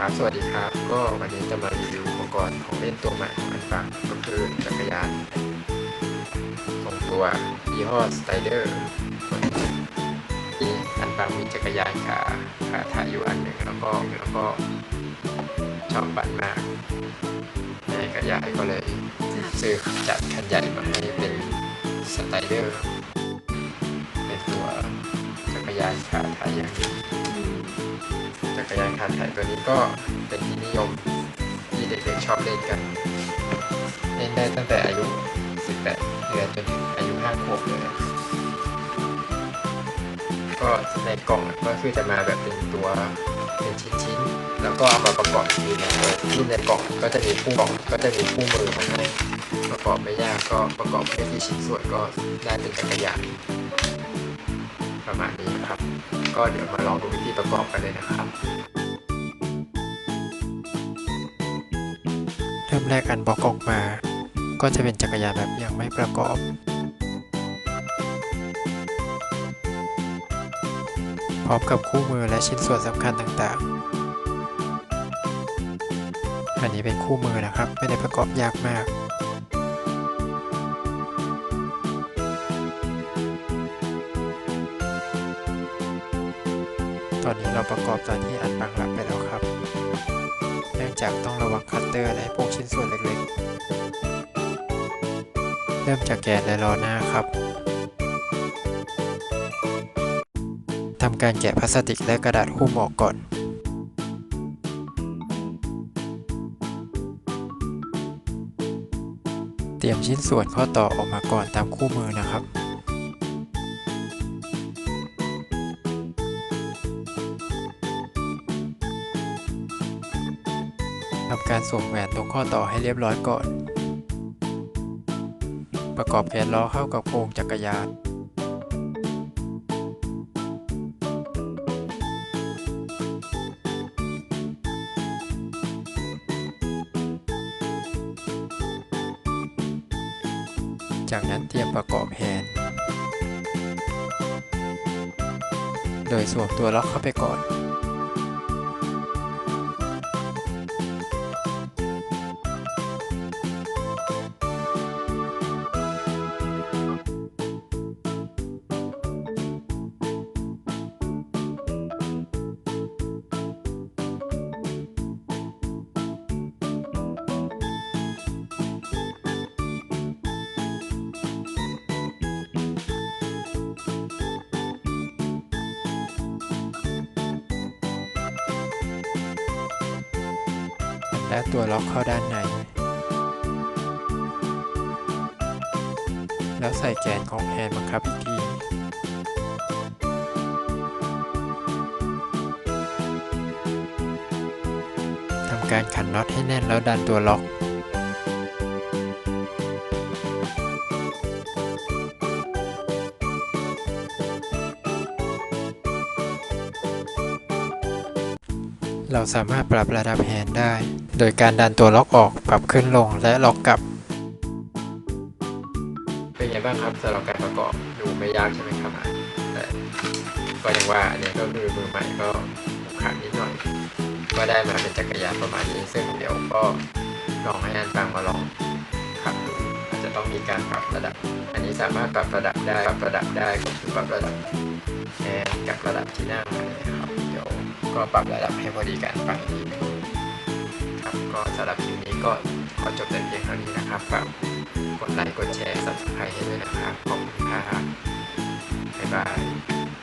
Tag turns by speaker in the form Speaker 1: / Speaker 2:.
Speaker 1: ครับ สวัสดีครับ ก็วันนี้จะมารีวิวอุปกรณ์ของเล่นตัวใหม่ของอันฟังก็คือจักรยานทรงตัวยี่ห้อสไตเดอร์ที่อันฟังมีจักรยานขาขาถ่ายอยู่อันหนึ่งแล้วก็แล้วก็ชอบปั่นมากแม่กับยายก็เลยซื้อจัดคันใหญ่มาให้เป็นสไตเดอร์ ยานขาถ่ายอย่างหนึ่งจักรยานคันไถตัวนี้ก็เป็นที่นิยมที่เด็กๆชอบเล่นกัน เล่นได้ตั้งแต่อายุ 18 เดือนจนถึงอายุ 5 ขวบเลยก็ในกล่องก็คือจะมาแบบเป็นตัวเป็นชิ้นๆ แล้วก็เอามาประกอบทีนะโดยที่ในกล่องก็จะมีคู่กล่องก็จะมีคู่มือมาให้ประกอบไม่ยากก็ประกอบแค่ที่ชิ้นส่วนก็ได้เป็นจักรยาน ประมาณนี้นะครับ ก็เดี๋ยวมาลองดูวิธีประกอบกันเลยนะครับ
Speaker 2: เริ่มแรกอันบล็อกออกมา ก็จะเป็นจักรยานแบบยังไม่ประกอบพร้อมกับคู่มือและชิ้นส่วนสำคัญต่างๆ อันนี้เป็นคู่มือนะครับ ไม่ได้ประกอบยากมาก ตอนนี้เราประกอบตอนที่อันบังหลับไปแล้วครับ เนื่องจากต้องระวังคัตเตอร์และพวกชิ้นส่วนเล็กๆ เริ่มจากแกนและล้อหน้าครับทำการแกะพลาสติกและกระดาษหุ้มออกก่อนเตรียมชิ้นส่วนข้อต่อออกมาก่อนตามคู่มือนะครับ ทำการสวมแหวนตรงข้อต่อให้เรียบร้อยก่อน ประกอบแกนล้อเข้ากับโครงจักรยานจากนั้นเตรียมประกอบแฮนด์ โดยสวมตัวล็อกเข้าไปก่อน และตัวล็อกเข้าด้านใน แล้วใส่แกนของแฮนด์บังคับอีกทีทำการขันน็อตให้แน่นแล้วดันตัวล็อกเราสามารถปรับระดับแฮนด์ได้ โดยการดันตัวล็อกออกปรับขึ้นลงและล็อกกลับ
Speaker 1: เป็นไงบ้างครับสำหรับการประกอบดูไม่ยากใช่ไหมครับแต่ก็ยังว่าอันเนี้ยก็คือมือใหม่ก็ขันนิดหน่อยก็ได้มาเป็นจักรยานประมาณนี้ ซึ่งเดี๋ยวก็ลองให้อันฟังมาลองขับดูอาจจะต้องมีการปรับระดับ อันนี้สามารถปรับระดับได้ปรับระดับได้ก็คือปรับระดับแฮนด์กับระดับที่นั่งนะครับเดี๋ยวก็ปรับระดับให้พอดีกันฟังอีกที ก็สำหรับคลิปนี้ก็ขอจบแต่เพียงเท่านี้นะครับฝากกดไลค์กดแชร์ subscribe ให้ด้วยนะครับ ขอบคุณครับบ๊ายบาย